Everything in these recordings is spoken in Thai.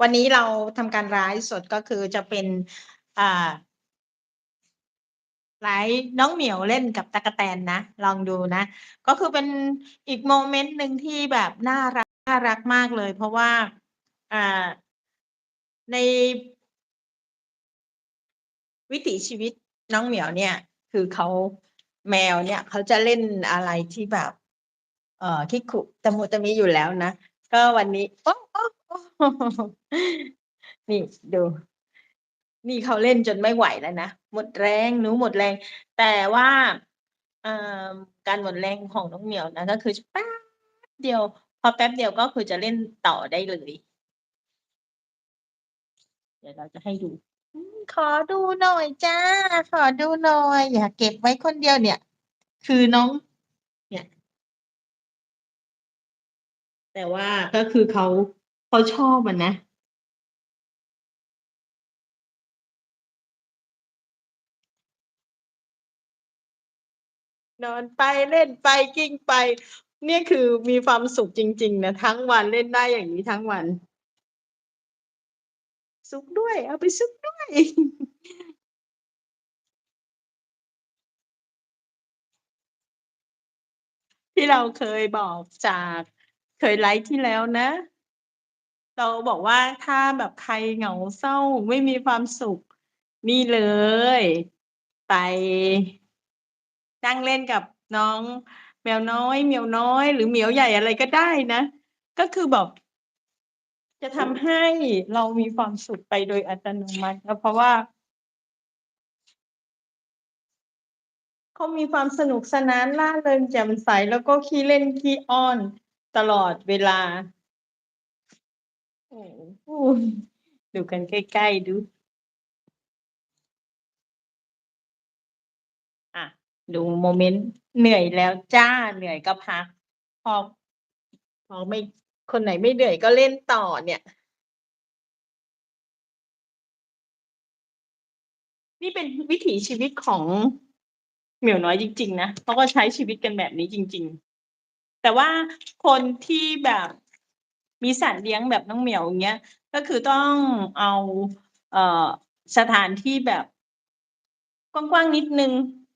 วันนี้เราทำการไลฟ์สดก็คือจะเป็นไลฟ์น้องเหมียวเล่นกับตั๊กแตนนะ ลองดูนะ ก็คือเป็นอีกโมเมนต์หนึ่งที่แบบน่ารักน่ารักมากเลย เพราะว่าในวิถีชีวิตน้องเหมียวเนี่ย คือเขาแมวเนี่ยเขาจะเล่นอะไรที่แบบ เอ่อคิกุตะมุตะมิอยู่แล้วนะ ก็วันนี้โอ้ โอ้นี่ดู นี่เขาเล่นจนไม่ไหวแล้วนะ หมดแรง หนูหมดแรง แต่ว่า เอ่อ การหมดแรงของน้องเหมียวนะ ก็คือ แป๊บเดียว พอแป๊บเดียว ก็คือจะเล่นต่อได้เลย เดี๋ยวเราจะให้ดู อืม ขอดูหน่อยจ้ะ ขอดูหน่อย อย่าเก็บไว้คนเดียวเนี่ย คือน้อง เนี่ย แต่ว่า ก็คือเขา เขาชอบอะนะ นอนไป เล่นไป กิ้งไป เนี่ยคือมีความสุขจริง ๆ นะ ทั้งวัน เล่นได้อย่างงี้ทั้งวัน ซุกด้วย เอาไปซุกด้วย ที่เราเคยบอกจาก เคยไลฟ์ที่แล้วนะ เราบอกว่าถ้าแบบใครเหงาเศร้าไม่มีความสุข นี่เลย ไปนั่งเล่นกับน้องแมวน้อยเหมียวน้อย หรือเหมียวใหญ่อะไรก็ได้นะ ก็คือแบบจะทำให้เรามีความสุขไปโดยอัตโนมัตินะเพราะว่าเขามีความสนุกสนานร่าเริงแจ่มใสแล้วก็ขี้เล่นขี้อ้อนตลอดเวลา โอ้โฮดูกันใกล้ๆดูอะดูโมเมนต์เหนื่อยแล้วจ้ะเหนื่อยก็พัก พอ พอไม่คนไหนไม่เหนื่อยก็เล่นต่อเนี่ย นี่เป็นวิถีชีวิตของเหมียวน้อยจริง ๆ นะเขาก็ใช้ชีวิตกันแบบนี้จริง ๆ แต่ว่าคนที่แบบ มีสัตว์เลี้ยงแบบน้องเหมียวอย่างเงี้ย ก็คือต้องเอาเอ่อสถานที่แบบกว้างๆนิดนึง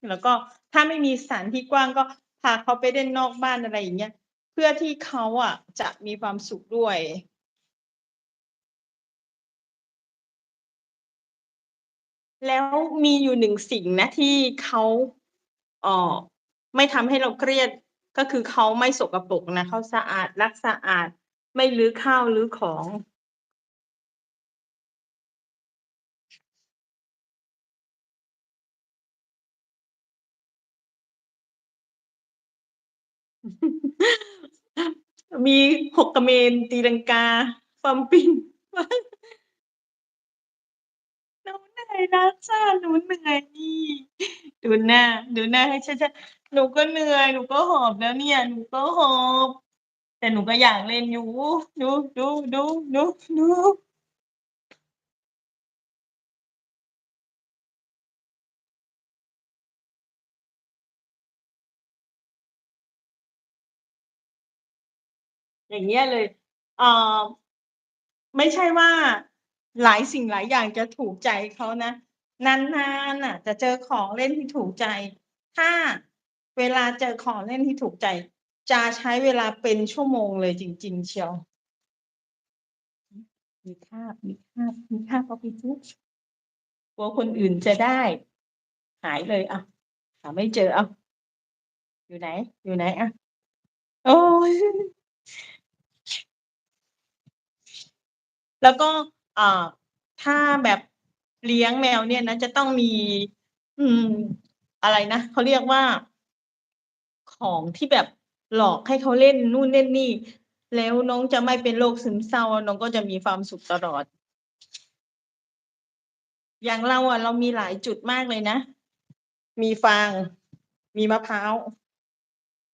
แล้วก็ถ้าไม่มีสถานที่กว้างก็พาเขาไปเล่นนอกบ้านอะไรอย่างเงี้ย เพื่อที่เขาอะจะมีความสุขด้วยแล้วมีอยู่หนึ่งสิ่งนะที่เขาเออไม่ทำให้เราเครียดก็คือเขาไม่สกปรกนะเขาสะอาดรักสะอาด ไม่รื้อข้าวรื้อของ มีหกกระเมรตีลังกาฟัมปิงหนูเหนื่อยแล้วจ้ะหนูเหนื่อยนี่ดูหน้า ดูหน้าให้ชัดๆหนูก็เหนื่อย หนูก็หอบแล้วเนี่ย หนูก็หอบ แต่หนูก็อยากเล่นอยู่ ดูดูดูดูดูอย่างเงี้ยเลยเอ่อไม่ใช่ว่าหลายสิ่งหลายอย่างจะถูกใจเขานะ นานๆน่ะ จะเจอของเล่นที่ถูกใจ ถ้าเวลาเจอของเล่นที่ถูกใจ จะใช้เวลาเป็นชั่วโมงเลยจริง ๆ เชียว มีคราบมีคราบมีคราบเอาไปซุกกลัวคนอื่นจะได้ หายเลยอ้าวหาไม่เจออ้าวอยู่ไหน อยู่ไหนอะ?โอ๊ยแล้วก็อ่าถ้าแบบเลี้ยงแมวเนี่ยนะจะต้องมี อืม อะไรนะเขาเรียกว่า ของที่แบบ หลอกให้เขาเล่นนู่นเล่นนี่ แล้วน้องจะไม่เป็นโรคซึมเศร้า น้องก็จะมีความสุขตลอด อย่างเราอะเรามีหลายจุดมากเลยนะ มีฟาง มีมะพร้าว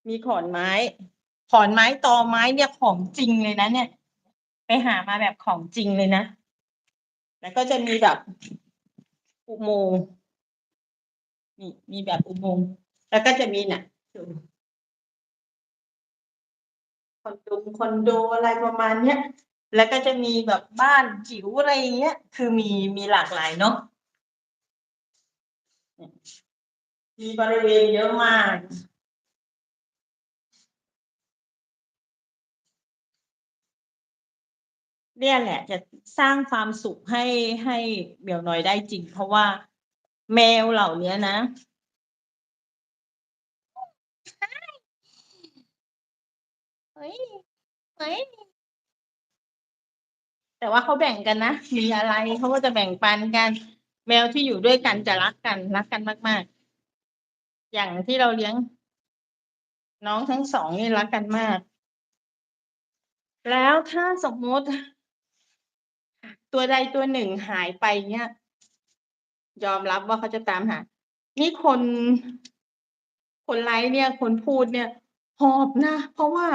มีขอนไม้ ขอนไม้ตอไม้เนี่ยของจริงเลยนะเนี่ย ไปหามาแบบของจริงเลยนะ แล้วก็จะมีแบบอุโมงค์นี่มีแบบอุโมงค์แล้วก็จะมีน่ะ อนดคอนโดอะไรประมาณเนี้ยแล้วก็จะมีแบบบ้านจิ๋วอะไรอย่างเงี้ย คือมีมีหลากหลายเนาะมีบริเวณเยอะมาก เนี่ยแหละ จะสร้างความสุขให้ให้เหมียวน้อยได้จริง เพราะว่าแมวเหล่านี้นะ เฮ้ยเฮ้ยแต่ว่าเขาแบ่งกันนะ มีอะไรเขาก็จะแบ่งปันกัน แมวที่อยู่ด้วยกันจะรักกันรักกันมาก ๆ อย่างที่เราเลี้ยง น้องทั้งสองนี่รักกันมาก แล้วถ้าสมมติ ตัวใดตัวหนึ่งหายไปเนี่ย ยอมรับว่าเขาจะตามหา นี่คน คนไลฟ์เนี่ย คนพูดเนี่ย หอบนะ เพราะว่า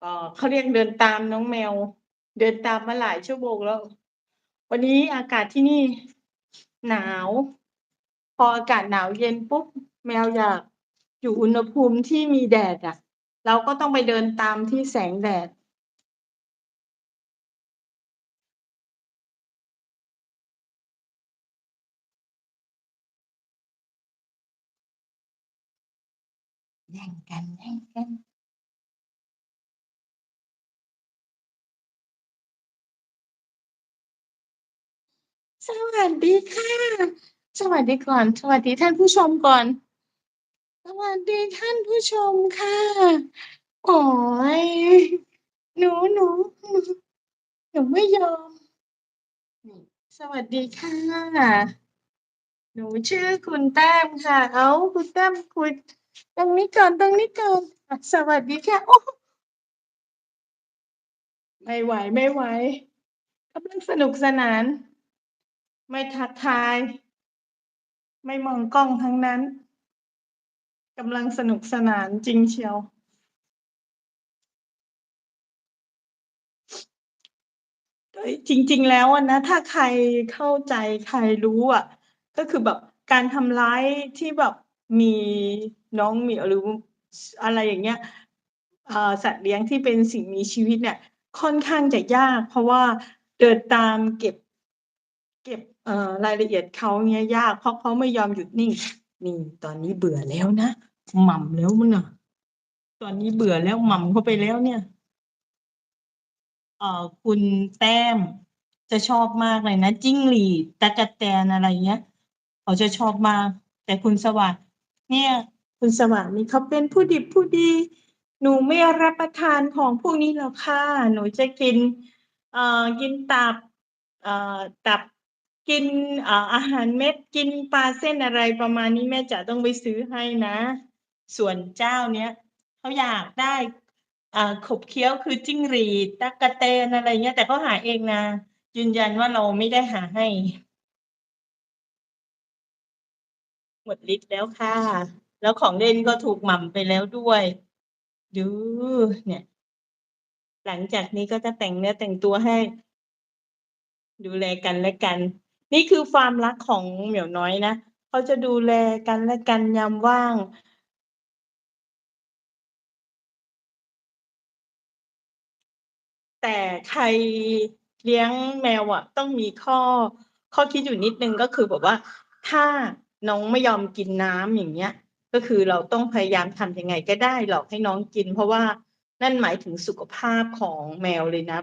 เอ่อเขาเรียกเดินตามน้องแมว เดินตามมาหลายชั่วโมงแล้ว วันนี้อากาศที่นี่หนาว พออากาศหนาวเย็นปุ๊บแมวอยากอยู่อุณหภูมิที่มีแดดอะเราก็ต้องไปเดินตามที่แสงแดด แย่งกันแย่งกัน สวัสดีค่ะ สวัสดีก่อน สวัสดีท่านผู้ชมก่อน สวัสดีท่านผู้ชมค่ะ โอ๊ยหนูหนูหนูหนูไม่ยอม สวัสดีค่ะ หนูชื่อคุณแต้มค่ะ เอาคุณแต้มคุยตรงนี้ก่อนตรงนี้ก่อนสวัสดีค่ะโอ้ไม่ไหวไม่ไหวกำลังสนุกสนาน ไม่ทักทาย ไม่มองกล้องทั้งนั้นกำลังสนุกสนานจริงเชียว จริง ๆ แล้วนะ ถ้าใครเข้าใจใครรู้อะ ก็คือแบบการทำร้ายที่แบบมีน้องเหมียวหรืออะไรอย่างเงี้ยสัตว์เลี้ยงที่เป็นสิ่งมีชีวิตเนี่ย ค่อนข้างจะยาก เพราะว่าเดินตามเก็บ เก็บ เอ่อรายละเอียดเขาเนี่ยยากเพราะเขาไม่ยอมหยุดนิ่ง นี่ตอนนี้เบื่อแล้วนะหม่ำแล้วมั้งน่ะตอนนี้เบื่อแล้วหม่ำเข้าไปแล้วเนี่ย เอ่อคุณแต้มจะชอบมากเลยนะจิ้งหรีดตั๊กแตนอะไรเงี้ยเขาจะชอบมาก แต่คุณสวัสด์เนี่ย คุณสวัสด์นี่เขาเป็นผู้ดิบผู้ดี หนูไม่รับประทานของพวกนี้หรอกค่ะหนูจะกิน เอ่อกินตับ เอ่อตับ กินอาหารเม็ดกินปลาเส้นอะไรประมาณนี้แม่จ๋าต้องไปซื้อให้นะ ส่วนเจ้าเนี้ยเขาอยากได้อ่าขบเคี้ยวคือจิ้งหรีดตั๊กแตนอะไรเงี้ย แต่เขาหาเองนะยืนยันว่าเราไม่ได้หาให้ หมดฤทธิ์แล้วค่ะ แล้วของเล่นก็ถูกหม่ำไปแล้วด้วย ดูเนี่ย หลังจากนี้ก็จะแต่งเนื้อแต่งตัวให้ ดูแลกันและกัน นี่คือความรักของเหมียวน้อยนะเขาจะดูแลกันและกันยามว่างแต่ใครเลี้ยงแมวอะต้องมีข้อ ข้อคิดอยู่นิดนึงก็คือแบบว่า ถ้าน้องไม่ยอมกินน้ำอย่างเงี้ย ก็คือเราต้องพยายามทำยังไงก็ได้หลอกให้น้องกิน เพราะว่านั่นหมายถึงสุขภาพของแมวเลยนะ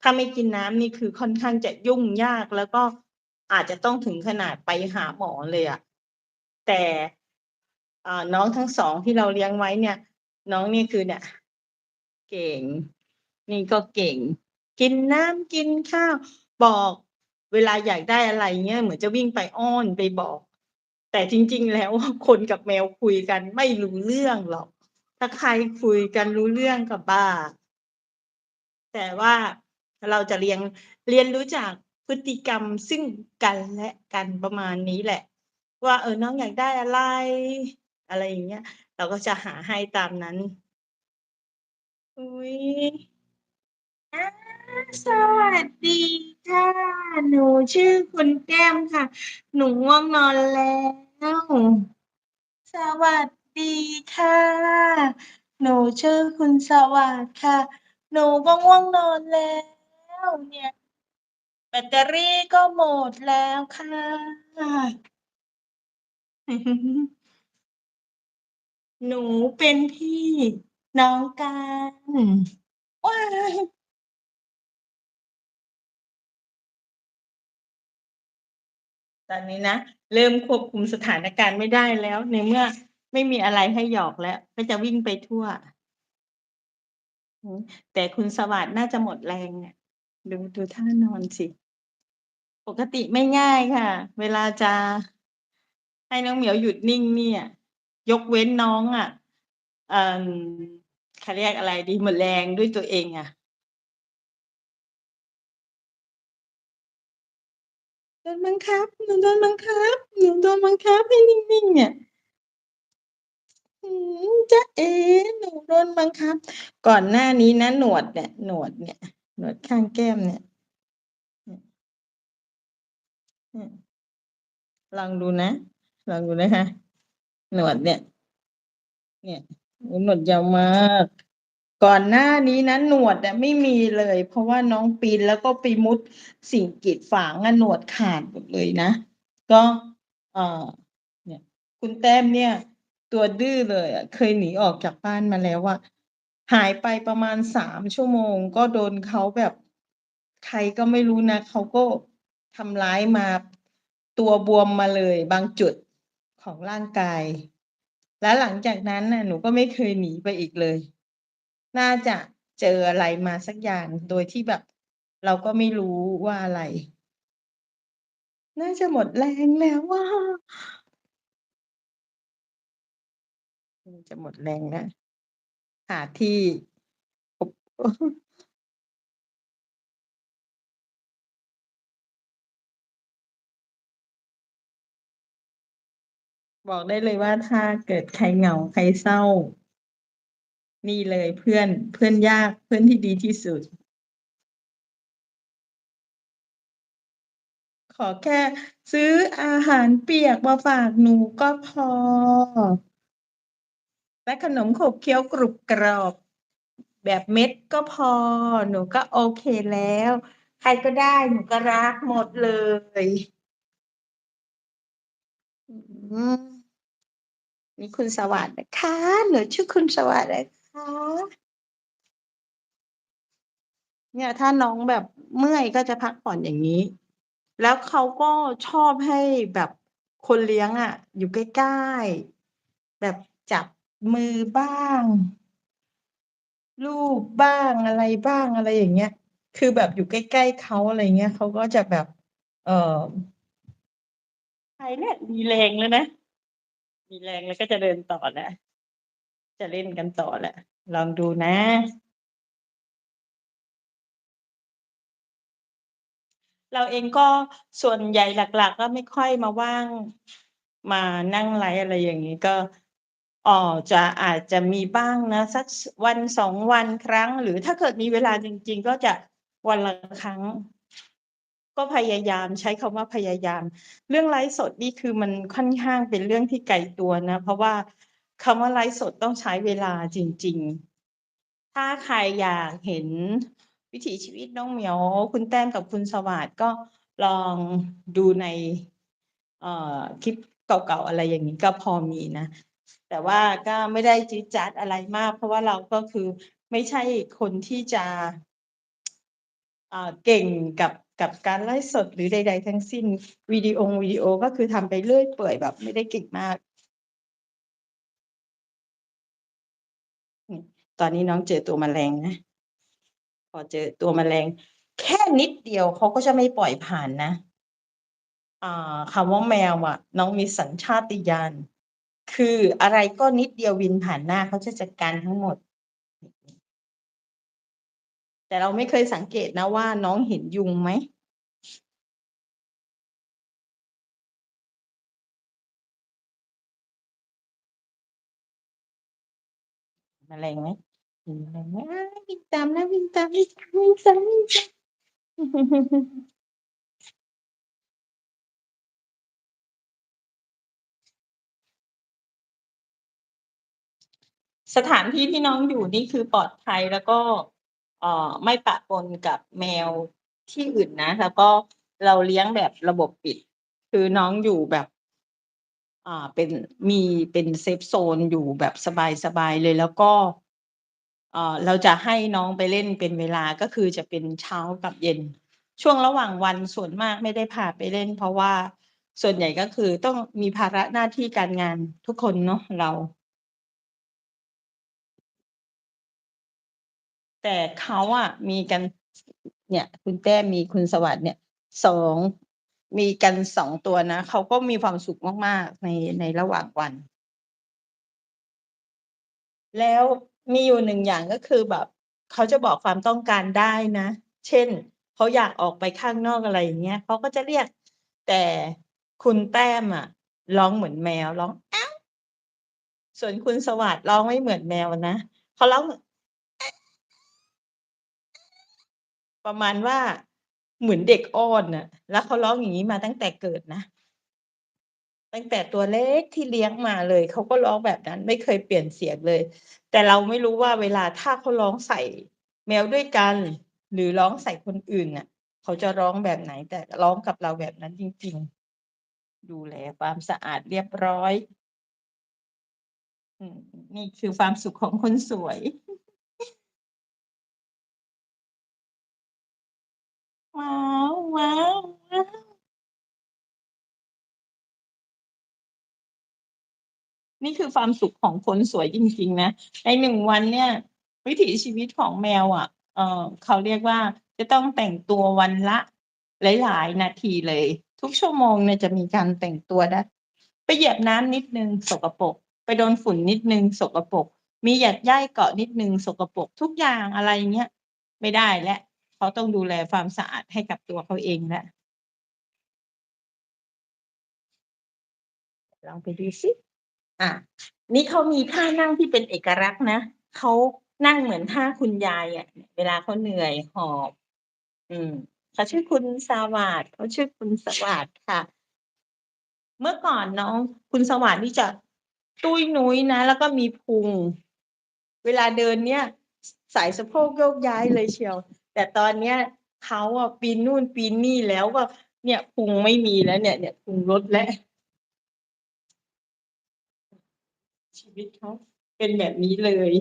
ถ้าไม่กินน้ำนี่คือค่อนข้างจะยุ่งยากแล้วก็ อาจจะต้องถึงขนาดไปหาหมอเลยอะแต่น้องทั้ง2ที่เราเลี้ยงไว้เนี่ย น้องนี่คือเนี่ย เก่ง นี่ก็เก่ง กินน้ำกินข้าวบอกเวลาอยากได้อะไรเงี้ยเหมือนจะวิ่งไปอ้อนไปบอก แต่จริง ๆ แล้วคนกับแมวคุยกันไม่รู้เรื่องหรอก ถ้าใครคุยกันรู้เรื่องก็บ้า แต่ว่าเราจะเรียงเรียนรู้จาก พฤติกรรมซึ่งกันและกันประมาณนี้แหละ ว่าเออน้องอยากได้อะไร อะไรอย่างเงี้ย เราก็จะหาให้ตามนั้นอุ๊ยสวัสดีค่ะ หนูชื่อคุณแก้มค่ะ หนูง่วงนอนแล้ว สวัสดีค่ะ หนูชื่อคุณสวัสดิ์ค่ะ หนูก็ง่วงนอนแล้ว เนี่ย ตเตอรี่ก็หมดแล้วค่ะ หนูเป็นพี่น้องกันว้ายตอนนี้นะ เริ่มควบคุมสถานการณ์ไม่ได้แล้ว ในเมื่อไม่มีอะไรให้หยอกแล้ว ก็จะวิ่งไปทั่ว แต่คุณสวัสด์น่าจะหมดแรงเนี่ยดูดูท่านอนสิ ปกติไม่ง่ายค่ะ เวลาจะให้น้องเหมียวหยุดนิ่งเนี่ย ยกเว้นน้องอะเอ่อเขาเรียกอะไรดีหมดแรงด้วยตัวเองอะโดนบังคับหนูโดนบังคับหนูโดนบังคับให้นิ่งๆเนี่ยอืมจ๊ะเอ๋หนูโดนบังคับ ก่อนหน้านี้นะหนวดเนี่ยหนวดเนี่ยหนวดข้างแก้มเนี่ย เนี่ย ลองดูนะลองดูนะคะ หนวดเนี่ย เนี่ยหนวดยาวมาก ก่อนหน้านี้นะหนวดอะไม่มีเลย เพราะว่าน้องปีนแล้วก็ไปมุดสิ่งกีดขวางอะหนวดขาดหมดเลยนะ ก็เออเนี่ย คุณแต้มเนี่ย ตัวดื้อเลยอะเคยหนีออกจากบ้านมาแล้วอะหายไปประมาณ3ชั่วโมง ก็โดนเขาแบบ ใครก็ไม่รู้นะเขาก็ ทำร้ายมาตัวบวมมาเลยบางจุดของร่างกาย แล้วหลังจากนั้นน่ะหนูก็ไม่เคยหนีไปอีกเลย น่าจะเจออะไรมาสักอย่างโดยที่แบบ เราก็ไม่รู้ว่าอะไร น่าจะหมดแรงแล้วอะอืมจะหมดแรงแล้วหาที่ บอกได้เลยว่าถ้าเกิดใครเหงาใครเศร้า นี่เลยเพื่อนเพื่อนยากเพื่อนที่ดีที่สุด ขอแค่ซื้ออาหารเปียกมาฝากหนูก็พอ และขนมขบเคี้ยวกรุบกรอบ แบบเม็ดก็พอ หนูก็โอเคแล้ว ใครก็ได้หนูก็รักหมดเลยอืม นี่คุณสวัสดิ์นะคะ หนูชื่อคุณสวัสดิ์นะคะ เนี่ยถ้าน้องแบบเมื่อยก็จะพักผ่อนอย่างงี้ แล้วเขาก็ชอบให้แบบคนเลี้ยงอะอยู่ใกล้ๆ แบบจับมือบ้างลูบบ้างอะไรบ้างอะไรอย่างเงี้ย คือแบบอยู่ใกล้ๆเขาอะไรเงี้ยเขาก็จะแบบ เออใครเนี่ยมีแรงแล้วนะ มีแรงแล้วก็จะเดินต่อแหล้วจะเล่นกันต่อแหล้วลองดูนะ เราเองก็ส่วนใหญ่หลัก ๆ ก็ไม่ค่อยมาว่างมานั่งไลฟ์อะไรอย่างงี้ก็อ่อจะอาจจะมีบ้างนะ สักวัน2วันครั้ง หรือถ้าเกิดมีเวลาจริง ๆ ก็จะวันละครั้ง ก็พยายามใช้คำว่าพยายาม เรื่องไลฟ์สดนี่คือมันค่อนข้างเป็นเรื่องที่ไกลตัวนะ เพราะว่าคำว่าไลฟ์สดต้องใช้เวลาจริง ๆ ถ้าใครอยากเห็นวิถีชีวิตน้องเหมียว คุณแต้มกับคุณสวัสด์ก็ลองดูในคลิปเก่าๆอะไรอย่างงี้ก็พอมีนะ แต่ว่าก็ไม่ได้จี๊จ๊าดอะไรมาก เพราะว่าเราก็คือไม่ใช่คนที่จะเก่งกับ กับการไลฟ์สดหรือใด ๆ ทั้งสิ้นวิดีโอวิดีโอก็คือทำไปเรื่อยเปื่อยแบบไม่ได้เก่งมาก ตอนนี้น้องเจอตัวแมลงนะ พอเจอตัวแมลง แค่นิดเดียวเขาก็จะไม่ปล่อยผ่านนะคำว่าแมวอะน้องมีสัญชาติญาณคืออะไรก็นิดเดียวบินผ่านหน้าเขาจะจัดการทั้งหมด แต่เราไม่เคยสังเกตนะว่าน้องเห็นยุงไหม?แมลงไหม?เห็นแมลงไหม?วิ่งตามแล้ววิ่งตามวิ่งตามวิ่งตามวิ่งตามสถานที่ที่น้องอยู่นี่คือปลอดภัยแล้วก็ เอ่อไม่ปะปนกับแมวที่อื่นนะ แล้วก็เราเลี้ยงแบบระบบปิด คือน้องอยู่แบบ อ่าเป็นมีเป็นเซฟโซนอยู่แบบสบายๆเลยแล้วก็ เอ่อเราจะให้น้องไปเล่นเป็นเวลาก็คือจะเป็นเช้ากับเย็น ช่วงระหว่างวันส่วนมากไม่ได้พาไปเล่น เพราะว่าส่วนใหญ่ก็คือต้องมีภาระหน้าที่การงานทุกคนเนาะเรา แต่เขาอะมีกันเนี่ย คุณแต้มมีคุณสวัสด์เนี่ย2มีกัน2ตัวนะเขาก็มีความสุขมาก ๆ ในในระหว่างวัน แล้วมีอยู่1อย่างก็คือแบบเขาจะบอกความต้องการได้นะ เช่นเขาอยากออกไปข้างนอกอะไรอย่างเงี้ยเขาก็จะเรียกแต่คุณแต้มอะร้องเหมือนแมวร้องส่วนคุณสวัสด์ร้องไม่เหมือนแมวนะเขาร้อง ประมาณว่าเหมือนเด็กอ้อนน่ะ แล้วเขาร้องอย่างงี้มาตั้งแต่เกิดนะ ตั้งแต่ตัวเล็กที่เลี้ยงมาเลย เขาก็ร้องแบบนั้น ไม่เคยเปลี่ยนเสียงเลย แต่เราไม่รู้ว่าเวลาถ้าเขาร้องใส่แมวด้วยกัน หรือร้องใส่คนอื่นน่ะ เขาจะร้องแบบไหน แต่ร้องกับเราแบบนั้นจริง ๆ ดูแลความสะอาดเรียบร้อยนี่คือความสุขของคนสวย นี่คือความสุขของคนสวยจริง ๆ นะ ใน1วันเนี่ย วิถีชีวิตของแมวอะเอ่อเขาเรียกว่าจะต้องแต่งตัววันละหลาย ๆ นาทีเลย ทุกชั่วโมงเนี่ยจะมีการแต่งตัวนะไปเหยียบน้ำนิดนึงสกปรกไปโดนฝุ่นนิดนึงสกปรกมีหยักหย้ายเกาะนิดนึงสกปรกทุกอย่างอะไรเงี้ยไม่ได้แล้วเขาต้องดูแลความสะอาดให้กับตัวเขาเองแล้วลองไปดูซิ อานี่เขามีท่านั่งที่เป็นเอกลักษณ์นะเขานั่งเหมือนท่าคุณยายอะเวลาเขาเหนื่อยหอบ อืมเขาชื่อคุณสวัสดิ์เขาชื่อคุณสวัสดิ์ค่ะ เมื่อก่อนน้อง คุณสวัสดิ์นี่จะตุ้ยนุ้ยนะ แล้วก็มีพุง เวลาเดินเนี่ย สายสะโพกโยกย้ายเลยเชียว แต่ตอนเนี้ยเขาอะปีนนู่นปีนนี่แล้วก็เนี่ยพุงไม่มีแล้วเนี่ย เนี่ยพุงลดแล้ว ชีวิตเขาเป็นแบบนี้เลย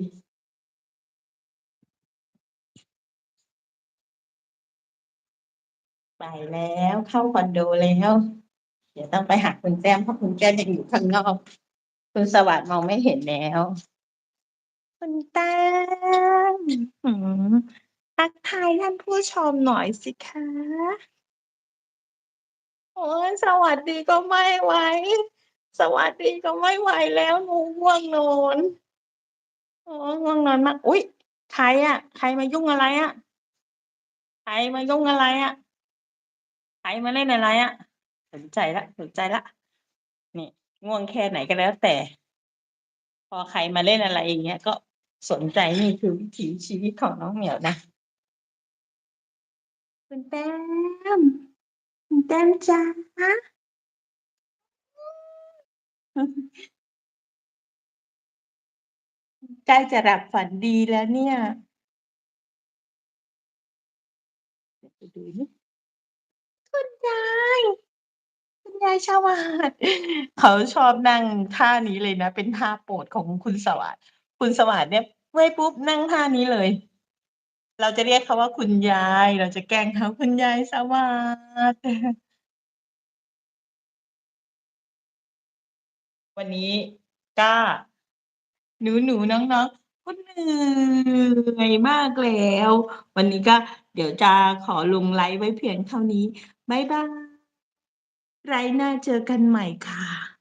ไปแล้วเข้าคอนโดแล้ว เดี๋ยวต้องไปหาคุณแต้มเพราะคุณแต้มยังอยู่ข้างนอก คุณสวัสดิ์มองไม่เห็นแล้ว คุณแต้มอื้อฮือทักทายท่านผู้ชมหน่อยสิคะ โอ๊ยสวัสดีก็ไม่ไหว สวัสดีก็ไม่ไหวแล้วหนูง่วงนอนโอ๊ยง่วงนอนมากอุ๊ยใครอะใครมายุ่งอะไรอะ?ใครมายุ่งอะไรอะ?ใครมาเล่นอะไรอะ?สนใจล้วสนใจล้วนี่ง่วงแค่ไหนก็แล้วแต่ พอใครมาเล่นอะไรอย่างเงี้ยก็สนใจนี่คือวิถีชีวิตของน้องเหมียวนะคุณแต้มคุณแต้มจ๊ะอืมอือ ใกล้จะหลับฝันดีแล้วเนี่ย เดี๋ยวไปดูสิคุณยาย คุณยายสวัสดิ์เขาชอบนั่งท่านี้เลยนะ เป็นท่าโปรดของคุณสวัสดิ์คุณสวัสดิ์เนี่ยเมื่อยปุ๊บนั่งท่านี้เลย เราจะเรียกเขาว่าคุณยาย เราจะแกล้งเขาคุณยายสวัสดิ์ วันนี้ก็หนูๆน้องๆก็เหนื่อยมากแล้ว วันนี้ก็เดี๋ยวจะขอลงไลฟ์ไว้เพียงเท่านี้ บ๊ายบาย ไลฟ์หน้าเจอกันใหม่ค่ะ